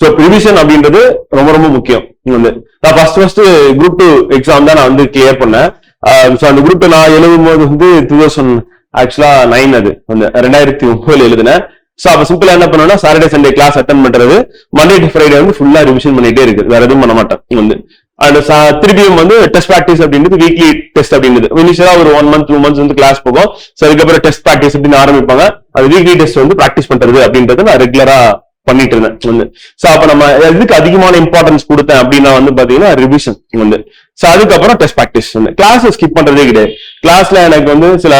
So revision அப்படின்றது ரொம்ப ரொம்ப முக்கியம். வந்து நான் first first group two exam தான் நான் வந்து கிளியர் பண்ணேன். ஸோ அந்த குரூப் நான் எழுதும் போது வந்து டூ தௌசண்ட் ஆக்சுவலா நைன் அது. அந்த ரெண்டாயிரத்தி ஒன்பதுல எழுதினேன். ஸோ அப்போ சிம்பிளா என்ன பண்ணுவேன்னா சாட்டர்டே சண்டே கிளாஸ் அட்டன் பண்றது. மண்டே டு ஃப்ரைடே வந்து ஃபுல்லா ரிவிஷன் பண்ணிட்டே இருக்கு வேற எதுவும் பண்ண மாட்டேன். வந்து அண்ட் திருப்பியும் வந்து டெஸ்ட் ப்ராக்டிஸ் அப்படின்றது வீக்லி டெஸ்ட் அப்படின்றது. இனிஷியலா ஒரு ஒன் மந்த் டூ மந்த்ஸ் வந்து கிளாஸ் போகும். ஸோ அதுக்கப்புறம் டெஸ்ட் ப்ராக்டிஸ் அப்படின்னு ஆரம்பிப்பாங்க. அது வீக்லி டெஸ்ட் வந்து ப்ராக்டிஸ் பண்றது அப்படின்றது நான் ரெகுலரா பண்ணிட்டு இருந்தேன் வந்து. சோ அப்ப நம்ம எதுக்கு அதிகமான இம்பார்ட்டன்ஸ் கொடுத்தேன் அப்படின்னா வந்து பாத்தீங்கன்னா ரிவிஷன் வந்து. ஸோ அதுக்கப்புறம் டெஸ்ட் ப்ராக்டிஸ் வந்து கிளாஸ் ஸ்கிப் பண்ணுறதே கிடையாது கிளாஸ்ல எனக்கு வந்து சில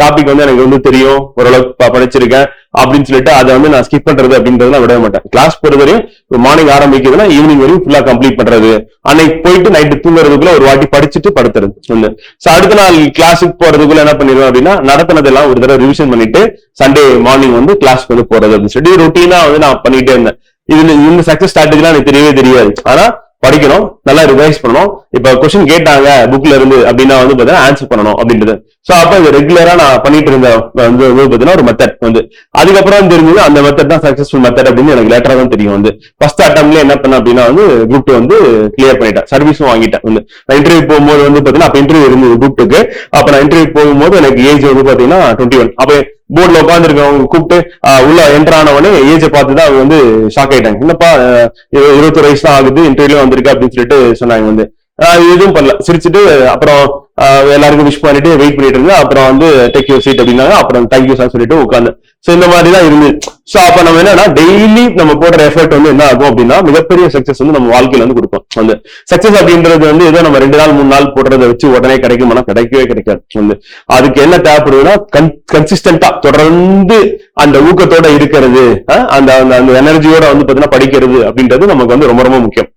டாபிக் வந்து எனக்கு வந்து தெரியும். ஓரளவுக்கு படிச்சிருக்கேன் அப்படின்னு சொல்லிட்டு அதை வந்து நான் ஸ்கிப் பண்றது அப்படின்றத நான் விட மாட்டேன். கிளாஸ் பொறுத்தவரையும் மார்னிங் ஆரம்பிக்கிறதுனா ஈவினிங் வரையும் ஃபுல்லா கம்ப்ளீட் பண்றது. அன்னைக்கு போயிட்டு நைட்டு தூங்குறதுக்குள்ள ஒரு வாட்டி படிச்சுட்டு படுத்துறது. ஒண்ணு. ஸோ அடுத்த நாள் கிளாஸுக்கு போறதுக்குள்ள என்ன பண்ணிடுவேன் அப்படின்னா நடத்தினதெல்லாம் ஒரு தடவை ரிவிஷன் பண்ணிட்டு சண்டே மார்னிங் வந்து கிளாஸ்க்கு வந்து போறது அப்படின்னு சொல்லிட்டு ரொட்டீனா வந்து நான் பண்ணிட்டே இருந்தேன். இதுல இந்த சக்சஸ் ஸ்ட்ராட்டஜிலாம் எனக்கு தெரியவே தெரியாது. ஆனா படிக்கணும் நல்லா ரிவைஸ் பண்ணணும். இப்ப கொஸ்டின் கேட்டாங்க புக்ல இருந்து அப்படின்னா வந்து பாத்தீங்கன்னா ஆன்சர் பண்ணணும் அப்படின்றது. சோ அப்ப இது ரெகுலரா நான் பண்ணிட்டு இருந்த வந்து பாத்தீங்கன்னா ஒரு மெத்தட் வந்து. அதுக்கப்புறம் தெரிஞ்சது அந்த மெத்தட் தான் சக்சஸ்ஃபுல் மெத்தட் அப்படின்னு எனக்கு லேட்டரா தான் தெரியும் வந்து. ஃபர்ஸ்ட் அட்டம்ல என்ன பண்ண அப்படின்னா வந்து குரூப் வந்து கிளியர் பண்ணிட்டேன். சர்வீஸும் வாங்கிட்டேன் வந்து. நான் இன்டர்வியூ போகும்போது வந்து பாத்தீங்கன்னா அப்ப இன்டர்வியூ இருந்தது குரூப் அப்ப நான் இன்டர்வியூ போகும்போது எனக்கு ஏஜ் வந்து பாத்தீங்கன்னா டுவெண்ட்டி ஒன் அப்ப போர்ட்ல உட்காந்துருக்கவங்க கூப்பிட்டு உள்ள என்டர் ஆனவனே ஏஜை பார்த்து தான் அவங்க வந்து ஷாக் ஆயிட்டாங்க. என்னப்பா இருபத்தொரு வயசு தான் ஆகுது இன்டர்வியூ வந்திருக்கு அப்படின்னு சொல்லிட்டு சொன்னாங்க வந்து. எதுவும் பண்ணல. சிரிச்சுட்டு அப்புறம் எல்லாருக்கும் விஷ் பண்ணிட்டு வெயிட் பண்ணிட்டு இருந்தேன் அப்புறம் வந்து டெக் யூர் சீட் அப்படின்னாங்க. அப்புறம் தேங்க்யூ சார் சொல்லிட்டு உட்காந்து சோ இந்த மாதிரி தான் இருந்து. சோ அப்ப நம்ம என்னன்னா டெய்லி நம்ம போடுற எஃபர்ட் வந்து என்ன ஆகும் அப்படின்னா மிகப்பெரிய சக்சஸ் வந்து நம்ம வாழ்க்கையில வந்து கொடுக்கும். வந்து சக்சஸ் அப்படின்றது வந்து ஏதோ நம்ம ரெண்டு நாள் மூணு நாள் போடுறத வச்சு உடனே கிடைக்குமானா கிடைக்கவே கிடைக்காது. வந்து அதுக்கு என்ன தேவைப்படுதுன்னா கன்சிஸ்டண்டா தொடர்ந்து அந்த ஊக்கத்தோட இருக்கிறது அந்த அந்த- அந்த எனர்ஜியோட வந்து பாத்தீங்கன்னா படிக்கிறது அப்படின்றது நமக்கு வந்து ரொம்ப ரொம்ப முக்கியம்.